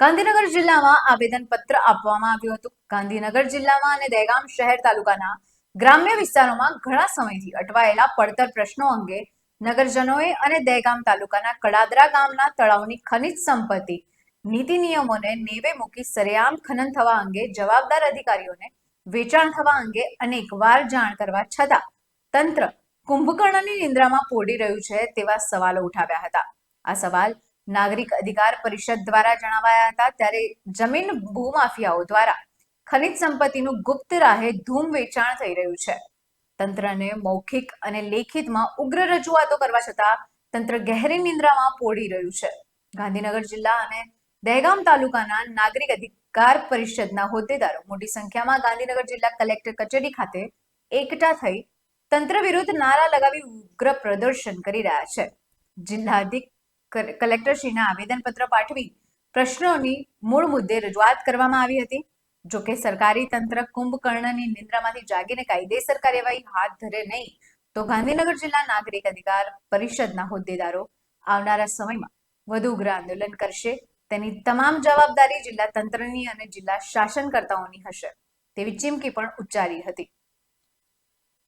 ગાંધીનગર જિલ્લામાં આવેદન પત્ર આપવામાં આવ્યું હતું. ગાંધીનગર જિલ્લામાં અને દહેગામ શહેર તાલુકાના ગ્રામ્ય વિસ્તારોમાં ઘણા સમયથી અટવાયેલા પડતર પ્રશ્નો અંગે નગરજનોએ અને દહેગામ તાલુકાના કડાદરા ગામના તળાવની ખનિજ સંપત્તિ, નીતિ નિયમોને નેવે મૂકી સરેઆમ ખનન થવા અંગે જવાબદાર અધિકારીઓને વેચાણ થવા અંગે અનેક વાર જાણ કરવા છતાં તંત્ર કુંભકર્ણની નિંદ્રામાં પોડી રહ્યું છે તેવા સવાલો ઉઠાવ્યા હતા. આ સવાલ નાગરિક અધિકાર પરિષદ દ્વારા જણાવાયા હતા ત્યારે જમીન ભૂમાફિયાઓ દ્વારા ખનિજ સંપત્તિનું ગુપ્ત રાહે ધૂમ વેચાણ થઈ રહ્યું છે. તંત્રને મૌખિક અને લેખિતમાં ઉગ્ર રજૂઆતો કરવા છતાં તંત્ર ગહેરી નિંદ્રામાં પોડી રહ્યું છે. ગાંધીનગર જિલ્લા અને દહેગામ તાલુકાના નાગરિક અધિકાર પરિષદના હોદ્દેદારો મોટી સંખ્યામાં ગાંધીનગર જિલ્લા કલેક્ટર કચેરી ખાતે એકઠા થઈ તંત્ર વિરુદ્ધ નારા લગાવી ઉગ્ર પ્રદર્શન કરી રહ્યા છે. જિલ્લા અધિક કલેક્ટરશ્રીને આવેદનપત્ર પાઠવી પ્રશ્નોની મૂળ મુદ્દે રજૂઆત કરવામાં આવી હતી. જો કે સરકારી તંત્ર કુંભકર્ણની નિંદ્રામાંથી જાગીને કાયદેસર કાર્યવાહી હાથ ધરે નહીં, તો ગાંધીનગર જિલ્લા નાગરિક અધિકાર પરિષદના હોદ્દેદારો આવનારા સમયમાં વધુ ઉગ્ર આંદોલન કરશે. તેની તમામ જવાબદારી જિલ્લા તંત્રની અને જિલ્લા શાસનકર્તાઓની હશે. તેવી ચીમકી પણ ઉચ્ચારી હતી.